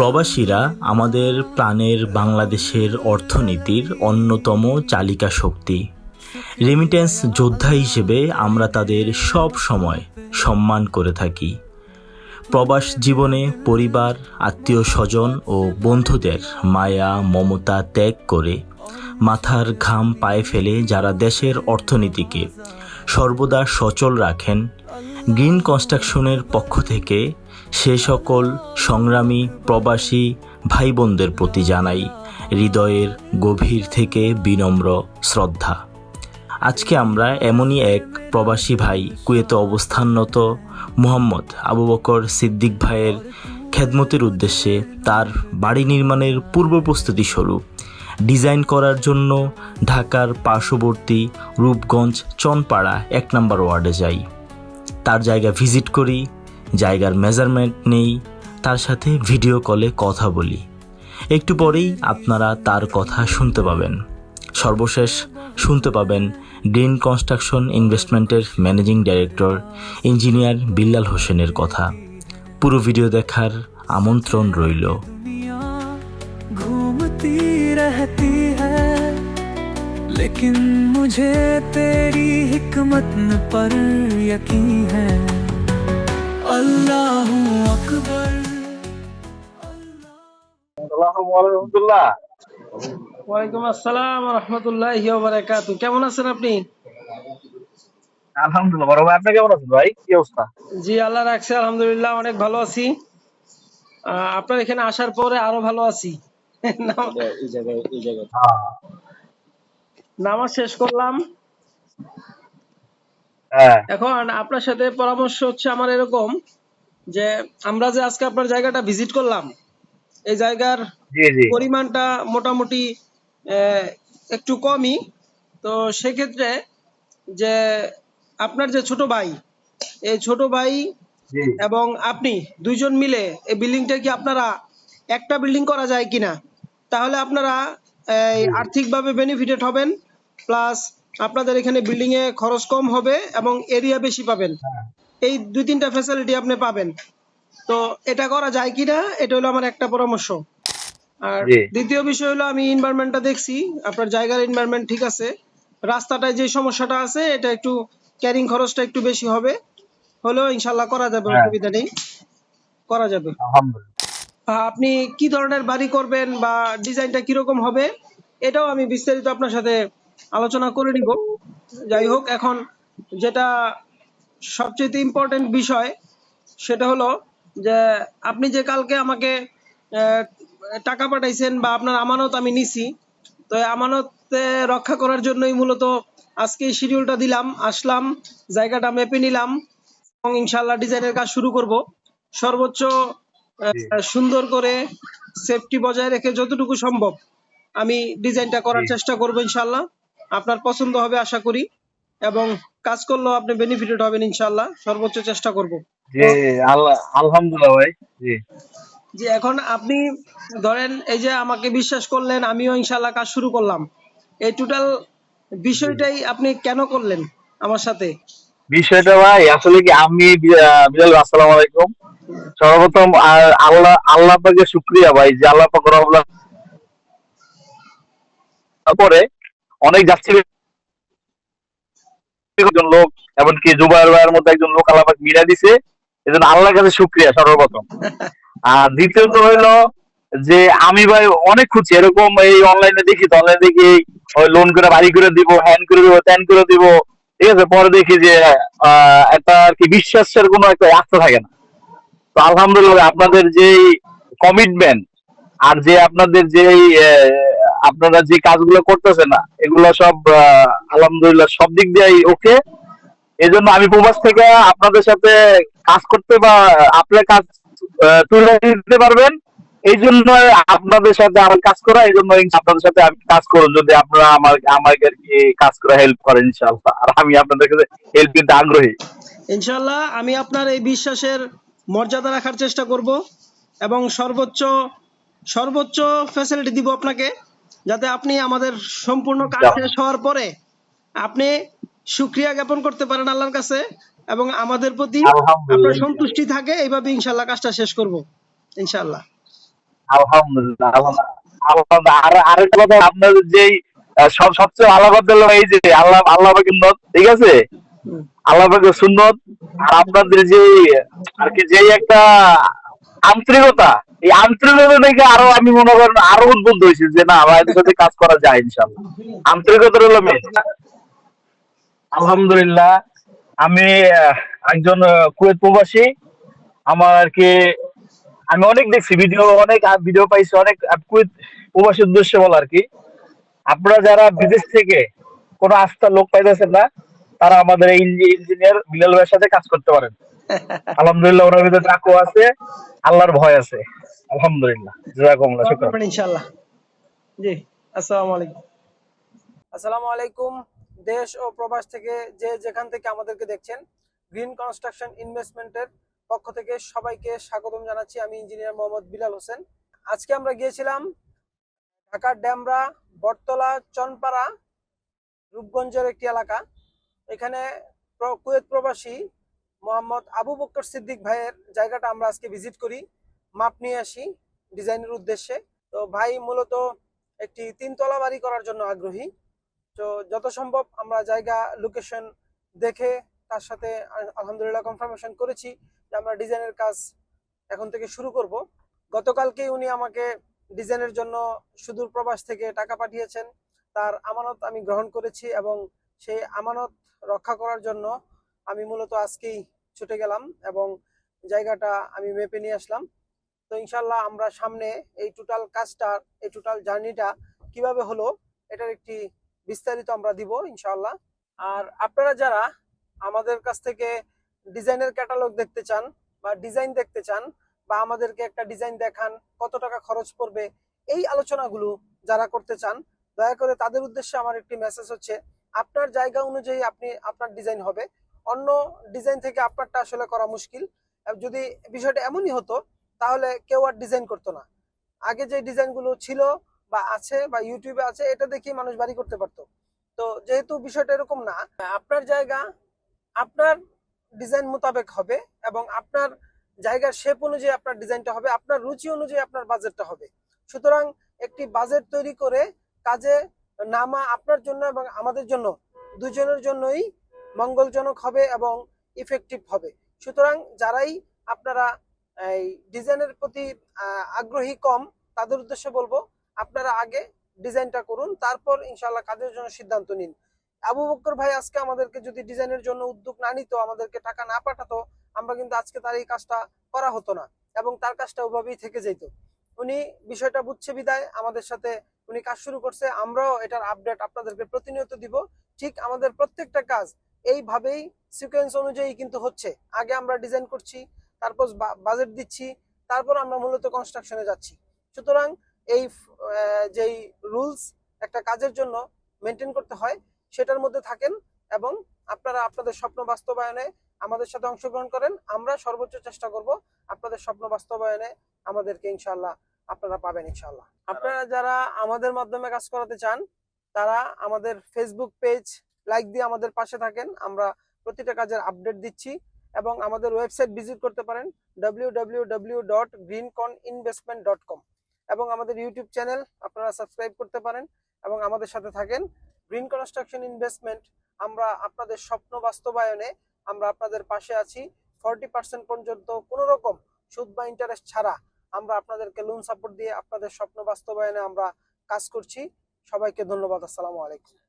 প্রবাসীরা আমাদের প্রাণের বাংলাদেশের অর্থনীতির অন্যতম চালিকা শক্তি। রেমিটেন্স যোদ্ধা হিসেবে আমরা তাদের সব সময় সম্মান করে থাকি। প্রবাস জীবনে পরিবার, আত্মীয় স্বজন ও বন্ধুদের মায়া, মমতা ত্যাগ করে মাথার ঘাম পায়ে ফেলে যারা দেশের অর্থনীতিকে সর্বদা সচল রাখেন গ্রিন কনস্ট্রাকশনের পক্ষ থেকে সে সকল সংগ্রামী, প্রবাসী ভাই বোনদের প্রতি জানাই হৃদয়ের গভীর থেকে বিনম্র শ্রদ্ধা। আজকে আমরা এমনই এক প্রবাসী ভাই কুয়েতে অবস্থানরত মুহাম্মদ আবু বকর সিদ্দিক ভাইয়ের খেদমতের উদ্দেশ্যে তার বাড়ি নির্মাণের পূর্ব প্রস্তুতি স্বরূপ ডিজাইন করার জন্য ঢাকার পার্শ্ববর্তী রূপগঞ্জ চনপাড়া এক নম্বর ওয়ার্ডে যাই। তার জায়গা ভিজিট করি জায়গার মেজারমেন্ট নেই তার সাথে ভিডিও কলে কথা বলি একটু পরেই আপনারা তার কথা শুনতে পাবেন সর্বশেষ শুনতে পাবেন গ্রিন কনস্ট্রাকশন ইনভেস্টমেন্টের ম্যানেজিং ডাইরেক্টর ইঞ্জিনিয়ার বিল্লাল হোসেনের কথা পুরো ভিডিও দেখার আমন্ত্রণ রইল दुनिया घूमती रहती है लेकिन मुझे तेरी हिकमत पर यकीन है জি আল্লাহ রাখছে আলহামদুলিল্লাহ অনেক ভালো আছি। আপনার এখানে আসার পরে আরও ভালো আছি। নামাজ শেষ করলাম। এখন আপনার সাথে পরামর্শ হচ্ছে আমার এরকম যে আমরা যে আজকে আপনার জায়গাটা ভিজিট করলাম এই জায়গার পরিমাণটা মোটামুটি একটু কমই। তো সেক্ষেত্রে যে আপনার যে ছোট ভাই এই ছোট ভাই এবং আপনি দুইজন মিলে এই বিল্ডিংটা কি আপনারা একটা বিল্ডিং করা যায় কিনা? তাহলে আপনারা আর্থিকভাবে বেনিফিটেড হবেন প্লাস আপনাদের এখানে বিল্ডিং এ খরচ কম হবে এবং এরিয়া বেশি পাবেন। এই দুই তিনটা ফ্যাসিলিটি আপনি পাবেন। তো এটা করা যায় কিনা এটা হলো আমার একটা পরামর্শ। আর দ্বিতীয় বিষয় হলো আমি এনভায়রনমেন্টটা দেখছি আপনার জায়গার এনভায়রনমেন্ট ঠিক আছে। রাস্তাটায় যে সমস্যাটা আছে এটা একটু ক্যারিং খরচটা একটু বেশি হবে। হলেও ইনশাল্লাহ করা যাবে হ্যাঁ। অসুবিধা নেই। করা যাবে। আপনি কি ধরনের বাড়ি করবেন বা ডিজাইনটা কীরকম হবে এটাও আমি বিস্তারিত আপনার সাথে আলোচনা করে নিব। যাই হোক এখন যেটা সবচেয়ে ইম্পর্টেন্ট বিষয় সেটা হলো যে আপনি যে কালকে আমাকে টাকা পাঠাইছেন বা আপনার আমানত আমি নিছি তো আমানতে রক্ষা করার জন্যই মূলত আজকে এই শিডিউলটা দিলাম আসলাম জায়গাটা মেপে নিলাম এবং ইনশাল্লাহ ডিজাইনের কাজ শুরু করব। সর্বোচ্চ সুন্দর করে সেফটি বজায় রেখে যতটুকু সম্ভব আমি ডিজাইনটা করার চেষ্টা করব ইনশাল্লাহ আপনার পছন্দ হবে আশা করি। এবং কাজ করলেও আপনি বেনিফিটেড হবেন ইনশাল্লাহ সর্বোচ্চ চেষ্টা করব। জি আল্লাহ আলহামদুলিল্লাহ ভাই জি। যে এখন আপনি ধরেন এই যে আমাকে বিশ্বাস করলেন আমিও ইনশাল্লাহ কাজ শুরু করলাম। এই টোটাল বিষয়টাই আপনি কেন করলেন আমার সাথে? বিষয়টা ভাই আসলে কি আমি বিলাল আসসালামু আলাইকুম। সর্বপ্রথম আল্লাহ আল্লাহ পাকে শুক্রিয়া ভাই যে আল্লাহ পাক রহমতুল্লাহ তারপরে অনেক যাচ্ছিল একজন লোক এমনকি মধ্যে একজন লোক আল্লাহ মিলা দিছে। এজন্য আল্লাহর কাছে শুক্রিয়া সর্বপ্রথম। আর দ্বিতীয়ত যে আমি ভাই অনেক খুঁজছি। এরকম এই অনলাইনে দেখি তো অনলাইনে দেখি ওই লোন করে বাড়ি করে দিব হ্যান করে দিব ত্যান করে দিব। ঠিক আছে? পরে দেখি যে একটা আর কি বিশ্বাসের কোনো একটা আস্থা থাকে না। তো আলহামদুলিল্লাহ আপনাদের যেই কমিটমেন্ট আর যে আপনাদের আহ, আপনারা যে কাজগুলো করতেছে না, এগুলো সব আলহামদুলিল্লাহ সব দিক দিয়েই ওকে এই জন্য আমি প্রবাস থেকে আপনাদের সাথে কাজ করতে বা আপনার কাজ তুলে দিতে পারবেন। এই জন্য আপনাদের সাথে আমার কাজ করা, এই জন্য আপনাদের সাথে আমি কাজ করব, যদি আপনারা আমার, আমাকে আর কি কাজ করে হেল্প করেন ইনশাআল্লাহ। আর আমি আপনাদের কাছে হেল্প দিতে আগ্রহী। ইনশাল্লাহ আমি আপনার এই বিশ্বাসের মর্যাদা রাখার চেষ্টা করব এবং সর্বোচ্চ সর্বোচ্চ ফ্যাসিলিটি দিব আপনাকে। যাতে আপনি আমাদের সম্পূর্ণ কাজ শেষ হওয়ার পরে আপনি সুক্রিয়া জ্ঞাপন করতে পারেন আল্লাহর কাছে এবং আমাদের প্রতি আপনার সন্তুষ্টি থাকে এইভাবে ইনশাল্লাহ কাজটা শেষ করব ইনশাল্লাহ আলহামদুলিল্লাহ আর আরেকটা কথা আপনাদের যেই সবচেয়ে ভালো কথা এই যে আল্লাহ আল্লাহ পাকের ঠিক আছে? হুম। আল্লাহ পাকের সুন্নত। আর আপনাদের যে আর কি যেই একটা আন্তরিকতা এই আন্তরিকতা দেখে আরও আমি মনে করেন আরও উদ্বুদ্ধ হয়েছি যে না সাথে কাজ করা যায় ইনশাল্লাহ আন্তরিকতা হলো মেন আলহামদুলিল্লাহ আমি একজন কুয়েত প্রবাসী। আমার আর কি আমি অনেক দেখছি ভিডিও অনেক ভিডিও পাইছি অনেক কুয়েত প্রবাসীর উদ্দেশ্যে বলা আর কি। আপনারা যারা বিদেশ থেকে কোনো আস্থা লোক পাইতেছেন না তারা আমাদের এই ইঞ্জিনিয়ার বিলাল ভাইয়ের সাথে কাজ করতে পারেন। আলহামদুলিল্লাহ ওনার ভিতরে চাকু আছে আল্লাহর ভয় আছে। আলহামদুলিল্লাহ জাজাকুমুল্লাহ শুকরান। ইনশাআল্লাহ। জি আসসালামু আলাইকুম। আসসালামু আলাইকুম। দেশ ও প্রবাস থেকে যে যেখান থেকে আমাদেরকে দেখছেন গ্রিন কনস্ট্রাকশন ইনভেস্টমেন্টের পক্ষ থেকে সবাইকে স্বাগতম জানাচ্ছি। আমি ইঞ্জিনিয়ার মোহাম্মদ বিলাল হোসেন। আজকে আমরা গিয়েছিলাম ঢাকার ড্যামরা বটতলা চনপাড়া রূপগঞ্জের একটি এলাকা। এখানে কুয়েত প্রবাসী মোহাম্মদ আবু বক্কর সিদ্দিক ভাইয়ের জায়গাটা আমরা আজকে ভিজিট করি। মাপ নিয়ে আসি ডিজাইনের উদ্দেশ্যে। তো ভাই মূলত একটি তিনতলা বাড়ি করার জন্য আগ্রহী। তো যত সম্ভব আমরা জায়গা লোকেশন দেখে তার সাথে আলহামদুলিল্লাহ কনফার্মেশন করেছি যে আমরা ডিজাইনের কাজ এখন থেকে শুরু করব। গতকালকেই উনি আমাকে ডিজাইনের জন্য সুদূর প্রবাস থেকে টাকা পাঠিয়েছেন। তার আমানত আমি গ্রহণ করেছি এবং সেই আমানত রক্ষা করার জন্য আমি মূলত আজকেই ছুটে গেলাম এবং জায়গাটা আমি মেপে নিয়ে আসলাম। তো ইনশাল্লাহ আমরা সামনে এই টোটাল কাজটা, এই টোটাল জার্নিটা কীভাবে হলো, এটার একটি বিস্তারিত আমরা দিব ইনশাল্লাহ আর আপনারা যারা আমাদের কাছ থেকে ডিজাইনের ক্যাটালগ দেখতে চান বা ডিজাইন দেখতে চান বা আমাদেরকে একটা ডিজাইন দেখান, কত টাকা খরচ পড়বে, এই আলোচনাগুলো যারা করতে চান, দয়া করে তাদের উদ্দেশ্যে আমার একটি মেসেজ হচ্ছে, আপনার জায়গা অনুযায়ী আপনি, আপনার ডিজাইন হবে। অন্য ডিজাইন থেকে আপনারটা আসলে করা মুশকিল। যদি বিষয়টা এমনই হতো তাহলে কেউ আর ডিজাইন করতো না। আগে যে ডিজাইনগুলো ছিল বা আছে বা ইউটিউবে আছে, এটা দেখেই মানুষ বাড়ি করতে পারতো। তো যেহেতু বিষয়টা এরকম না, আপনার জায়গা, আপনার ডিজাইন মোতাবেক হবে এবং আপনার জায়গার শেপ অনুযায়ী আপনার ডিজাইনটা হবে, আপনার রুচি অনুযায়ী আপনার বাজেটটা হবে। সুতরাং একটি বাজেট তৈরি করে কাজে নামা আপনার জন্য এবং আমাদের জন্য, দুজনের জন্যই মঙ্গলজনক হবে এবং ইফেক্টিভ হবে। সুতরাং যারাই আপনারা এই ডিজাইনের প্রতি আগ্রহী কম, তাদের উদ্দেশ্যে বলব আপনারা আগে ডিজাইনটা করুন, তারপর ইনশাল্লাহ কাজের জন্য সিদ্ধান্ত নিন। আবু বক্কর ভাই আজকে আমাদেরকে যদি ডিজাইনের জন্য উদ্যোগ না নিত, আমাদেরকে টাকা না পাঠাতো, আমরা কিন্তু আজকে তার এই কাজটা করা হতো না এবং তার কাজটা ওভাবেই থেকে যেত। উনি বিষয়টা বুঝছে বিদায়, আমাদের সাথে উনি কাজ শুরু করছে, আমরাও এটার আপডেট আপনাদেরকে প্রতিনিয়ত দিব। ঠিক আমাদের প্রত্যেকটা কাজ এইভাবেই সিকোয়েন্স অনুযায়ী কিন্তু হচ্ছে। আগে আমরা ডিজাইন করছি তারপর বাজেট দিচ্ছি, তারপর আমরা মূলত কনস্ট্রাকশনে যাচ্ছি। সুতরাং এই যেই রুলস একটা কাজের জন্য মেনটেন করতে হয়, সেটার মধ্যে থাকেন এবং আপনারা আপনাদের স্বপ্ন বাস্তবায়নে আমাদের সাথে অংশগ্রহণ করেন। আমরা সর্বোচ্চ চেষ্টা করব আপনাদের স্বপ্ন বাস্তবায়নে আমাদেরকে ইনশাল্লাহ আপনারা পাবেন ইনশাল্লাহ আপনারা যারা আমাদের মাধ্যমে কাজ করাতে চান, তারা আমাদের ফেসবুক পেজ লাইক দিয়ে আমাদের পাশে থাকেন। আমরা প্রতিটা কাজের আপডেট দিচ্ছি। এবং আমাদের ওয়েবসাইট ভিজিট করতে পারেন www.greenconinvestment.com এবং আমাদের ইউটিউব চ্যানেল আপনারা সাবস্ক্রাইব করতে পারেন এবং আমাদের সাথে থাকেন। গ্রিন কনস্ট্রাকশন ইনভেস্টমেন্ট আমরা আপনাদের স্বপ্ন বাস্তবায়নে আমরা আপনাদের পাশে আছি। ফর্টি পার্সেন্ট পর্যন্ত কোনো রকম সুদ বা ইন্টারেস্ট ছাড়া আমরা আপনাদেরকে লোন সাপোর্ট দিয়ে আপনাদের স্বপ্ন বাস্তবায়নে আমরা কাজ করছি। সবাইকে ধন্যবাদ। আসসালামু আলাইকুম।